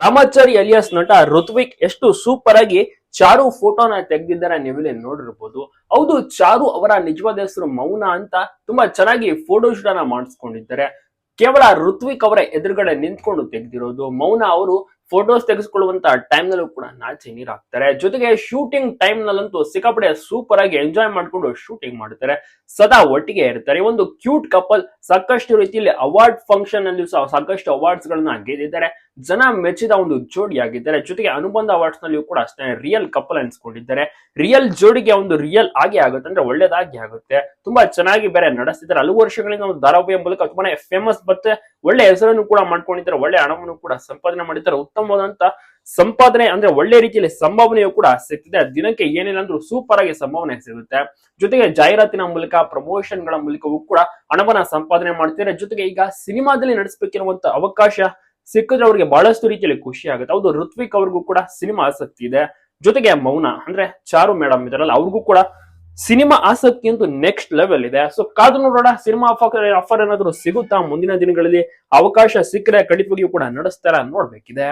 Ramachari alias ನಟ ಋತ್ವಿಕ್ ಎಷ್ಟು super ಆಗಿ ಚಾರು ಫೋಟೋನ ತೆಗೆದಿದ್ದಾರೆ ನೀವಿಲ್ಲಿ ನೋಡಿರ್ಬೋದು. ಹೌದು, ಚಾರು ಅವರ ನಿಜವಾದ ಹೆಸರು ಮೌನ ಅಂತ ತುಂಬಾ ಚೆನ್ನಾಗಿ ಫೋಟೋ ಶೂಟ್ ಅನ್ನ ಮಾಡಿಸ್ಕೊಂಡಿದ್ದಾರೆ. ಕೇವಲ ಋತ್ವಿಕ್ ಅವರ ಎದುರುಗಡೆ ನಿಂತ್ಕೊಂಡು ತೆಗೆದಿರೋದು. ಮೌನ ಅವರು ಫೋಟೋಸ್ ತೆಗೆಸ್ಕೊಳ್ಳುವಂತ ಟೈಮ್ ನಲ್ಲೂ ಕೂಡ ನಾಚೆ ನೀರಾಗ್ತಾರೆ ಜೊತೆಗೆ ಶೂಟಿಂಗ್ ಟೈಮ್ ನಲ್ಲಂತೂ ಸಿಕ್ಕಾಪಡೆ ಸೂಪರ್ ಆಗಿ ಎಂಜಾಯ್ ಮಾಡ್ಕೊಂಡು ಶೂಟಿಂಗ್ ಮಾಡ್ತಾರೆ. ಸದಾ ಒಟ್ಟಿಗೆ ಇರ್ತಾರೆ. ಒಂದು ಕ್ಯೂಟ್ ಕಪಲ್ ಸಾಕಷ್ಟು ರೀತಿಯಲ್ಲಿ ಅವಾರ್ಡ್ ಫಂಕ್ಷನ್ ಅಲ್ಲಿ ಸಾಕಷ್ಟು ಅವಾರ್ಡ್ಸ್ ಗಳನ್ನ ಗೆದ್ದಿದ್ದಾರೆ. ಜನ ಮೆಚ್ಚಿದ ಒಂದು ಜೋಡಿಯಾಗಿದ್ದಾರೆ. ಜೊತೆಗೆ ಅನುಬಂಧ ಅವಾರ್ಡ್ಸ್ ನಲ್ಲಿಯೂ ಕೂಡ ಅಷ್ಟೇ ರಿಯಲ್ ಕಪಲ್ ಅನ್ಸ್ಕೊಂಡಿದ್ದಾರೆ. ರಿಯಲ್ ಜೋಡಿಗೆ ಒಂದು ರಿಯಲ್ ಆಗಿ ಆಗುತ್ತೆ ಅಂದ್ರೆ ಒಳ್ಳೇದಾಗಿ ಆಗುತ್ತೆ. ತುಂಬಾ ಚೆನ್ನಾಗಿ ಬೇರೆ ನಡೆಸ್ತಿದ್ದಾರೆ. ಹಲವು ವರ್ಷಗಳಿಂದ ಒಂದು ಧಾರಾವಾಹಿಯ ಮೂಲಕ ತುಂಬಾನೇ ಫೇಮಸ್ ಮತ್ತೆ ಒಳ್ಳೆ ಹೆಸರನ್ನು ಕೂಡ ಮಾಡ್ಕೊಂಡಿದ್ದಾರೆ, ಒಳ್ಳೆ ಹಣವನ್ನು ಕೂಡ ಸಂಪಾದನೆ ಮಾಡಿದ್ದಾರೆ, ಉತ್ತಮವಾದಂತ ಸಂಪಾದನೆ ಅಂದ್ರೆ ಒಳ್ಳೆ ರೀತಿಯಲ್ಲಿ ಸಂಭಾವನೆಯು ಕೂಡ ಸಿಗ್ತಿದೆ. ದಿನಕ್ಕೆ ಏನಿಲ್ಲ ಸೂಪರ್ ಆಗಿ ಸಂಭಾವನೆ ಸಿಗುತ್ತೆ. ಜೊತೆಗೆ ಜಾಹೀರಾತಿನ ಮೂಲಕ ಪ್ರಮೋಷನ್ಗಳ ಮೂಲಕವೂ ಕೂಡ ಹಣವನ್ನ ಸಂಪಾದನೆ ಮಾಡ್ತಿದ್ದಾರೆ. ಜೊತೆಗೆ ಈಗ ಸಿನಿಮಾದಲ್ಲಿ ನಡೆಸಬೇಕಿರುವಂತ ಅವಕಾಶ ಸಿಕ್ಕಿದ್ರೆ ಅವ್ರಿಗೆ ಬಹಳಷ್ಟು ರೀತಿಯಲ್ಲಿ ಖುಷಿ ಆಗುತ್ತೆ. ಹೌದು, ಋತ್ವಿಕ್ ಅವ್ರಿಗೂ ಕೂಡ ಸಿನಿಮಾ ಆಸಕ್ತಿ ಇದೆ. ಜೊತೆಗೆ ಮೌನ ಅಂದ್ರೆ ಚಾರು ಮೇಡಮ್ ಇದಾರಲ್ಲ ಅವ್ರಿಗೂ ಕೂಡ ಸಿನಿಮಾ ಆಸಕ್ತಿ ಅಂತೂ ನೆಕ್ಸ್ಟ್ ಲೆವೆಲ್ ಇದೆ. ಸೊ ಕಾದು ನೋಡೋಣ, ಸಿನಿಮಾ ಆಫರ್ ಆಫರ್ ಏನಾದ್ರು ಸಿಗುತ್ತಾ? ಮುಂದಿನ ದಿನಗಳಲ್ಲಿ ಅವಕಾಶ ಸಿಕ್ಕರೆ ಖಂಡಿತವಾಗಿಯೂ ಕೂಡ ನಡೆಸ್ತಾರ ನೋಡ್ಬೇಕಿದೆ.